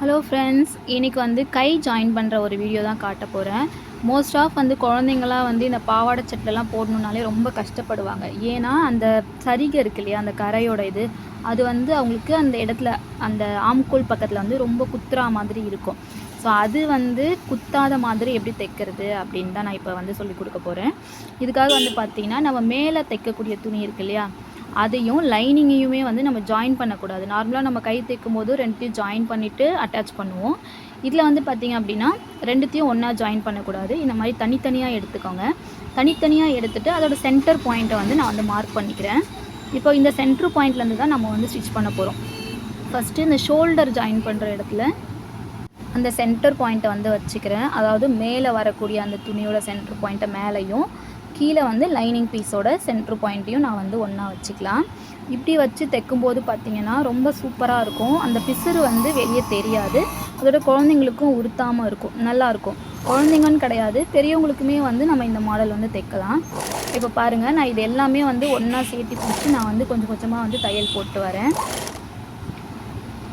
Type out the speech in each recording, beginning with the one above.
Hello friends இன்றைக்கி வந்து கை join பண்ணுற ஒரு வீடியோ தான் காட்ட போகிறேன் மோஸ்ட் ஆஃப் வந்து குழந்தைங்களாம் வந்து இந்த பாவாடை சட்டெல்லாம் போடணுன்னாலே ரொம்ப கஷ்டப்படுவாங்க. ஏன்னா அந்த சரிகை இருக்கு இல்லையா அந்த கரையோட இது அது வந்து அவங்களுக்கு அந்த இடத்துல அந்த ஆம்கோல் பக்கத்தில் வந்து ரொம்ப குத்துறா மாதிரி இருக்கும். ஸோ அது வந்து குத்தாத மாதிரி எப்படி தைக்கிறது அப்படின்னு தான் நான் இப்போ வந்து சொல்லி கொடுக்க போகிறேன் இதுக்காக வந்து பார்த்திங்கன்னா நம்ம மேலே தைக்கக்கூடிய துணி இருக்கு இல்லையா அதையும் லைனிங்கையுமே வந்து நம்ம ஜாயின் பண்ணக்கூடாது. நார்மலாக நம்ம கை தைக்கும் போது ரெண்டுத்தையும் ஜாயின் பண்ணிவிட்டு அட்டாச் பண்ணுவோம். இதில் வந்து பார்த்திங்க அப்படின்னா ரெண்டுத்தையும் ஒன்றா ஜாயின் பண்ணக்கூடாது. இந்த மாதிரி தனித்தனியாக எடுத்துக்கோங்க. தனித்தனியாக எடுத்துகிட்டு அதோட சென்டர் பாயிண்ட்டை வந்து நான் வந்து மார்க் பண்ணிக்கிறேன். இப்போ இந்த சென்டர் பாயிண்ட்லேருந்து தான் நம்ம வந்து ஸ்டிச் பண்ண போகிறோம் ஃபஸ்ட்டு இந்த ஷோல்டர் ஜாயின் பண்ணுற இடத்துல அந்த சென்டர் பாயிண்ட்டை வந்து வச்சுக்கிறேன். அதாவது மேலே வரக்கூடிய அந்த துணியோட சென்டர் பாயிண்ட்டை மேலேயும் கீழே வந்து லைனிங் பீஸோட சென்ட்ரு பாயிண்ட்டையும் நான் வந்து ஒன்றா வச்சுக்கலாம். இப்படி வச்சு தைக்கும்போது பார்த்தீங்கன்னா ரொம்ப சூப்பராக இருக்கும். அந்த பிசுறு வந்து வெளியே தெரியாது. அதோட குழந்தைங்களுக்கும் உறுத்தாமல் இருக்கும். நல்லாயிருக்கும் குழந்தைங்கன்னு கிடையாது. பெரியவங்களுக்குமே வந்து நம்ம இந்த மாடல் வந்து தைக்கலாம். இப்போ பாருங்கள் நான் இது எல்லாமே வந்து ஒன்றா சேர்த்து பிடிச்சி நான் வந்து கொஞ்சம் கொஞ்சமாக வந்து தையல் போட்டு வரேன்.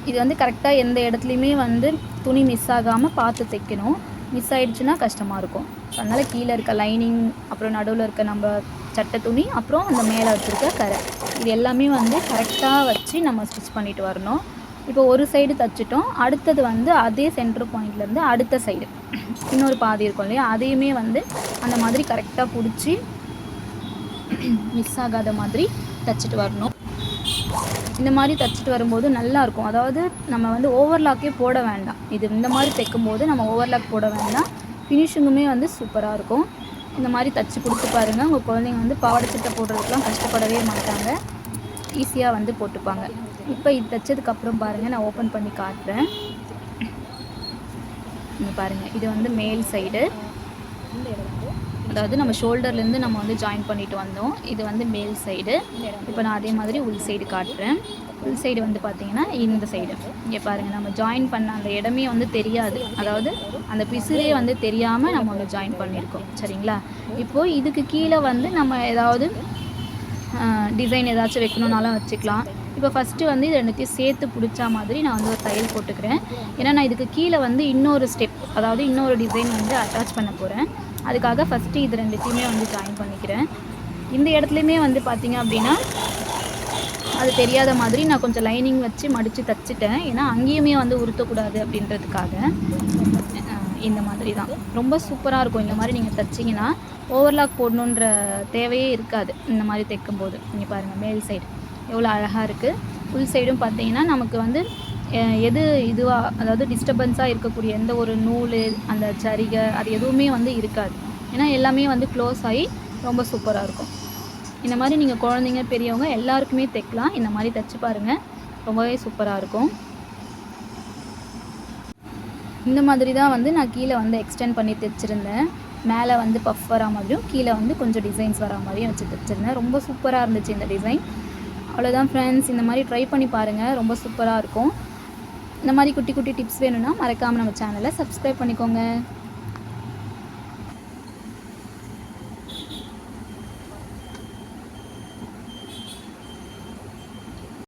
இது வந்து கரெக்டாக எந்த இடத்துலையுமே வந்து துணி மிஸ் ஆகாமல் பார்த்து தைக்கணும். மிஸ் ஆகிடுச்சுன்னா கஷ்டமாக இருக்கும். அதனால் கீழே இருக்க லைனிங் அப்புறம் நடுவில் இருக்க நம்ம சட்டை துணி அப்புறம் அந்த மேலே வச்சுருக்க கரை. இது எல்லாமே வந்து கரெக்டாக வச்சு நம்ம ஸ்டிச் பண்ணிட்டு வரணும். இப்போ ஒரு சைடு தைச்சிட்டோம். அடுத்தது வந்து அதே சென்டர் பாயிண்ட்லேருந்து அடுத்த சைடு இன்னொரு பாதி இருக்கும் இல்லையா? அதையுமே வந்து அந்த மாதிரி கரெக்டாக பிடிச்சி மிஸ் ஆகாத மாதிரி தைச்சிட்டு வரணும். இந்த மாதிரி தைச்சிட்டு வரும்போது நல்லா இருக்கும். அதாவது நம்ம வந்து ஓவர்லாக்கே போட வேண்டாம். இது இந்த மாதிரி தைக்கும்போது நம்ம ஓவர்லாக் போட வேண்டாம். ஃபினிஷிங்குமே வந்து சூப்பராக இருக்கும். இந்த மாதிரி தைச்சி கொடுத்து பாருங்கள் உங்கள் குழந்தைங்க வந்து பாவாடை போடுறதுக்கெலாம் கஷ்டப்படவே மாட்டாங்க. ஈஸியாக வந்து போட்டுப்பாங்க. இப்போ இது தைச்சதுக்கப்புறம் பாருங்கள் நான் ஓப்பன் பண்ணி காட்டுறேன். இங்கே பாருங்கள் இது வந்து மேல் சைடு அதாவது நம்ம ஷோல்டர்லேருந்து நம்ம வந்து ஜாயின் பண்ணிட்டு வந்தோம். இது வந்து மேல் சைடு இப்போ நான் அதே மாதிரி உள் சைடு காட்டுறேன். உள் சைடு வந்து பார்த்தீங்கன்னா இந்த சைடு இங்கே பாருங்கள் நம்ம ஜாயின் பண்ண அந்த இடமே வந்து தெரியாது. அதாவது அந்த பிசுரே வந்து தெரியாமல் நம்ம வந்து ஜாயின் பண்ணியிருக்கோம். சரிங்களா? இப்போது இதுக்கு கீழே வந்து நம்ம ஏதாவது டிசைன் ஏதாச்சும் வைக்கணுன்னாலும் வச்சுக்கலாம். இப்போ ஃபஸ்ட்டு வந்து இது ரெண்டுத்தையும் சேர்த்து பிடிச்சா மாதிரி நான் வந்து ஒரு தையல் போட்டுக்கிறேன். ஏன்னா நான் இதுக்கு கீழே வந்து இன்னொரு ஸ்டெப் அதாவது இன்னொரு டிசைன் வந்து அட்டாச் பண்ண போகிறேன் அதுக்காக ஃபஸ்ட்டு இது ரெண்டுத்தையுமே வந்து ஜாயின் பண்ணிக்கிறேன். இந்த இடத்துலையுமே வந்து பார்த்திங்க அப்படின்னா அது தெரியாத மாதிரி நான் கொஞ்சம் லைனிங் வச்சு மடித்து தைச்சிட்டேன். ஏன்னா அங்கேயுமே வந்து உறுத்தக்கூடாது அப்படின்றதுக்காக. இந்த மாதிரி தான் ரொம்ப சூப்பராக இருக்கும் இந்த மாதிரி நீங்கள் தைச்சிங்கன்னா ஓவர்லாக் போடணுன்ற தேவையே இருக்காது. இந்த மாதிரி தைக்கும்போது. நீங்கள் பாருங்கள் மேல் சைடு எவ்வளோ அழகாக இருக்குது ஃபுல் சைடும் பார்த்தீங்கன்னா நமக்கு வந்து எது இதுவாக அதாவது டிஸ்டர்பன்ஸாக இருக்கக்கூடிய எந்த ஒரு நூல் அந்த சரிகை அது எதுவுமே வந்து இருக்காது. ஏன்னா எல்லாமே வந்து க்ளோஸ் ஆகி ரொம்ப சூப்பராக இருக்கும். இந்த மாதிரி நீங்கள் குழந்தைங்க பெரியவங்க எல்லாருக்குமே தைக்கலாம். இந்த மாதிரி தைச்சி பாருங்கள் ரொம்பவே சூப்பராக இருக்கும். இந்த மாதிரி தான் வந்து நான் கீழே வந்து எக்ஸ்டெண்ட் பண்ணி தைச்சிருந்தேன். மேலே வந்து பஃப் வரா மாதிரியும் கீழே வந்து கொஞ்சம் டிசைன்ஸ் வரா மாதிரியும் வச்சு தைச்சிருந்தேன். ரொம்ப சூப்பராக இருந்துச்சு இந்த டிசைன் அவ்வளோதான் ஃப்ரெண்ட்ஸ் இந்த மாதிரி ட்ரை பண்ணி பாருங்கள் ரொம்ப சூப்பராக இருக்கும். இந்த மாதிரி குட்டி குட்டி டிப்ஸ் வேணும்னா மறக்காமல் நம்ம சேனலை சப்ஸ்கிரைப் பண்ணிக்கோங்க.